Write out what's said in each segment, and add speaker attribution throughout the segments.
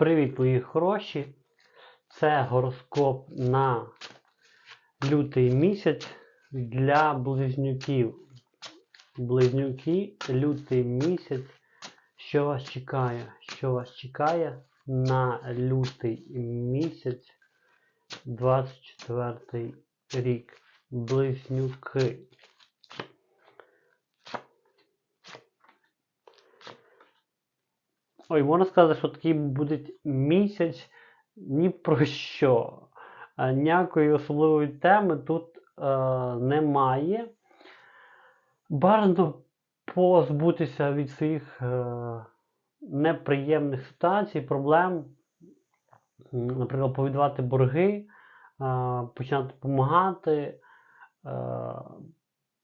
Speaker 1: Привіт, мої хороші! Це гороскоп на лютий місяць для близнюків. Близнюки, лютий місяць. Що вас чекає? Що вас чекає на лютий місяць 24 рік? Близнюки. Ой, можна сказати, що такий буде місяць ні про що. Ніякої особливої теми тут е, немає. Бажано позбутися від своїх е, неприємних ситуацій, проблем, наприклад, повідувати борги, е, починати допомагати, е,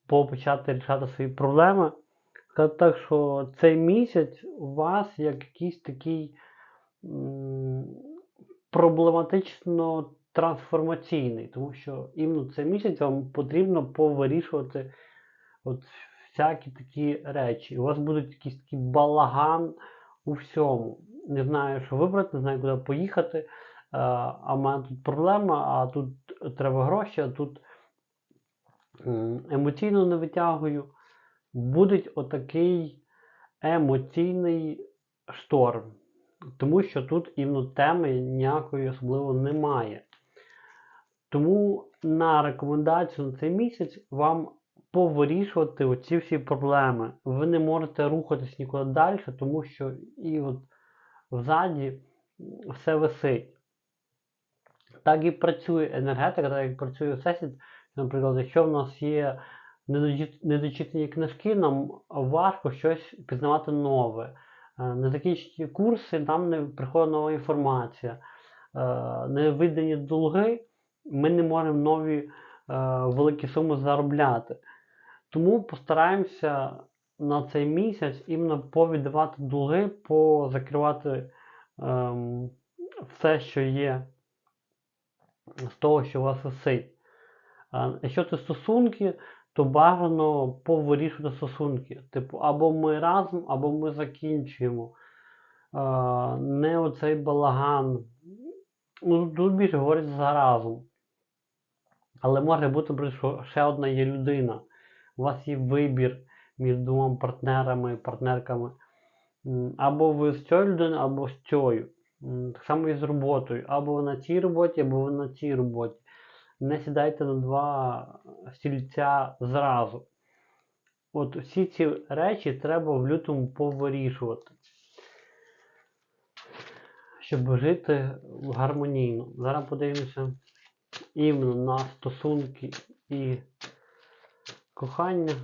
Speaker 1: почати рішати свої проблеми. Так, що цей місяць у вас як якийсь такий проблематично трансформаційний, тому що іменно цей місяць вам потрібно повирішувати от всякі такі речі. У вас будуть якийсь такий балаган у всьому. Не знаю, що вибрати, не знаю, куди поїхати. е, А в мене тут проблема, а тут треба гроші, а тут емоційно не витягую буде отакий емоційний шторм. Тому що тут іменно теми ніякої особливо немає. Тому на рекомендацію на цей місяць вам повирішувати оці всі проблеми. Ви не можете рухатись нікуди далі, тому що і от взаді все висить. Так і працює енергетика, так і працює всесвіт. Наприклад, якщо в нас є недочитані книжки, нам важко щось пізнавати нове. Е, Незакінчені курси, нам не приходить нова інформація. Е, Невидані долги, ми не можемо нові е, великі суми заробляти. Тому постараємося на цей місяць іменно повіддавати долги, позакривати ем, все, що є з того, що у вас висить. Якщо це стосунки, то бажано повирішувати стосунки. Типу, або ми разом, або ми закінчуємо. Не оцей балаган. Ну, тут більше говорить за разом. Але може бути, що ще одна є людина. У вас є вибір між двома партнерами, партнерками. Або ви з цією людиною, або з цією. Так само і з роботою. Або ви на цій роботі, або ви на цій роботі. Не сідайте на два стільця зразу. От всі ці речі треба в лютому повирішувати. Щоб жити гармонійно. Зараз подивимося іменно на стосунки і кохання,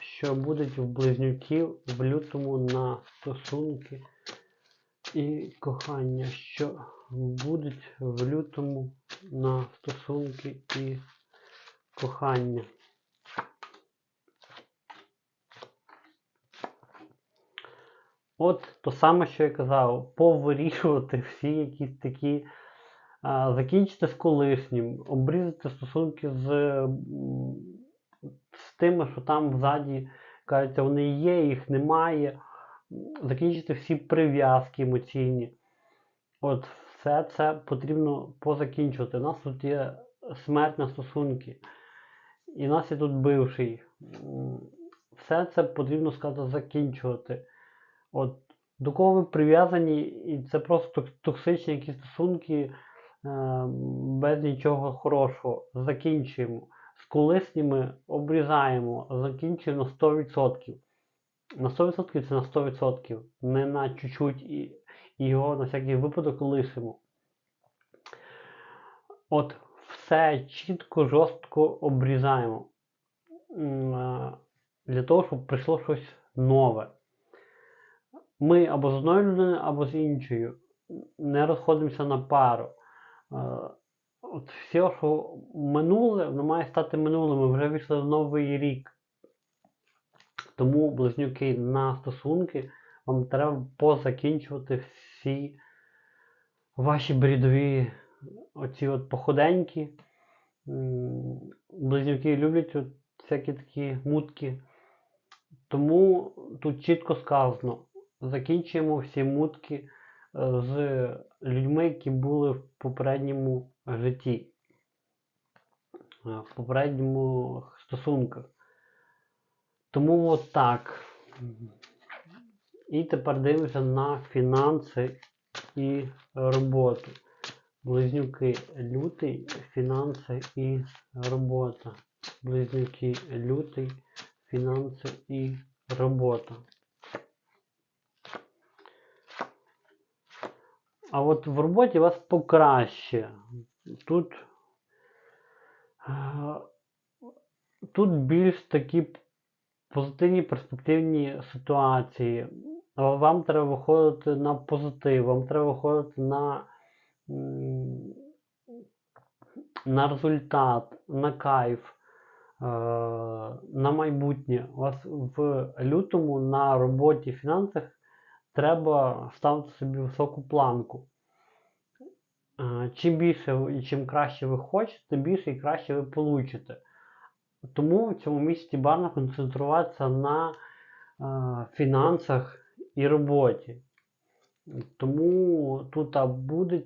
Speaker 1: що будуть в близнюків в лютому на стосунки і кохання, що будуть в лютому на стосунки і кохання. От то саме, що я казав, повирішувати всі якісь такі, закінчити з колишнім, обрізати стосунки з, з тими, що там ззаді, кажеться, вони є, їх немає. Закінчити всі прив'язки емоційні. От все це потрібно позакінчувати. У нас тут є смерть на стосунки. І нас є тут бивший. Все це потрібно сказати закінчувати. От до кого ви прив'язані, і це просто токсичні якісь стосунки е, без нічого хорошого. Закінчуємо. З колишніми обрізаємо, закінчуємо на 100%. На 100% це на 100%, не на чуть-чуть і, його на всякий випадок лишимо. От все чітко, жорстко обрізаємо. Е, Для того, щоб прийшло щось нове. Ми або з одною людиною, або з іншою. Не розходимося на пару. Е, От все, що минуле, воно має стати минулим. Ми вже вийшли в новий рік. Тому, близнюки, на стосунки вам треба позакінчувати всі ваші брідові оці от походеньки. Близнюки люблять от всякі такі мутки. Тому тут чітко сказано: закінчуємо всі мутки е, з людьми, які були в попередньому житті, е, в попередньому стосунках. Тому от так. І тепер дивимося на фінанси і роботу. Близнюки лютий, фінанси і робота. Близнюки лютий, фінанси і робота. А от в роботі вас покраще. Тут, е, тут більш такі позитивні перспективні ситуації. Вам треба виходити на позитив, вам треба виходити на, на результат, на кайф, е, на майбутнє. У вас в лютому на роботі фінансах треба ставити собі високу планку. Е, Чим більше і чим краще ви хочете, тим більше і краще ви получите. Тому в цьому місці бажано концентруватися на е, фінансах і роботі. Тому тут буде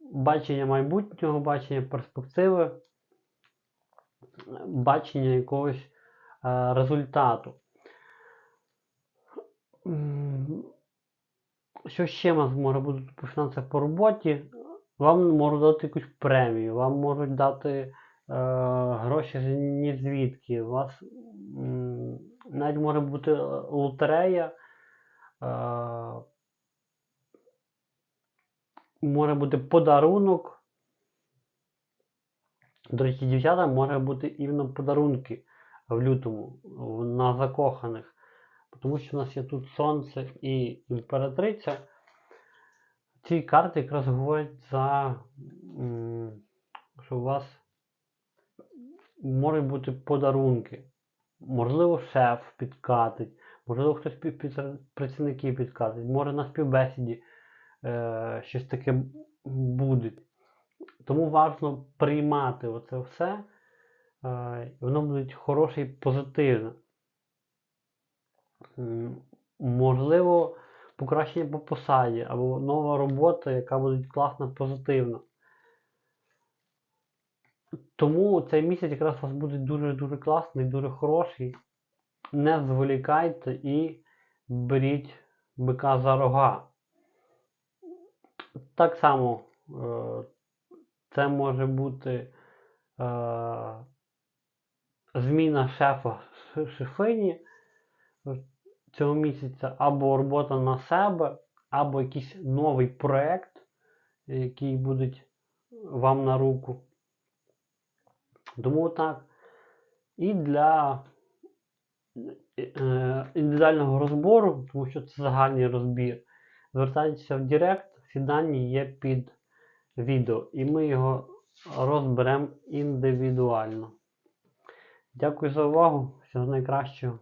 Speaker 1: бачення майбутнього, бачення перспективи, бачення якогось е, результату. Що ще вас може бути по фінансах по роботі? Вам можуть дати якусь премію, вам можуть дати гроші з ні звідки. У вас навіть може бути е, лотерея, е, може бути подарунок. До речі, дівчата може бути іменно подарунки в лютому на закоханих. Тому що у нас є тут сонце і імператриця. Ці карти якраз говорять за, що у вас можуть бути подарунки. Можливо, шеф підкатить, можливо, хтось під, під працівників підкатить, може на співбесіді е, щось таке буде. Тому важливо приймати оце все, е, воно буде хороше і позитивне. Можливо, покращення по посаді або нова робота, яка буде класна, позитивна. Тому цей місяць якраз у вас буде дуже-дуже класний, дуже хороший. Не зволікайте і беріть бика за рога. Так само е, це може бути е, зміна шефа шефині цього місяця, або робота на себе, або якийсь новий проєкт, який буде вам на руку. Тому так. І для е, індивідуального розбору, тому що це загальний розбір, звертайтеся в Директ, всі дані є під відео, і ми його розберемо індивідуально. Дякую за увагу. Всього найкращого.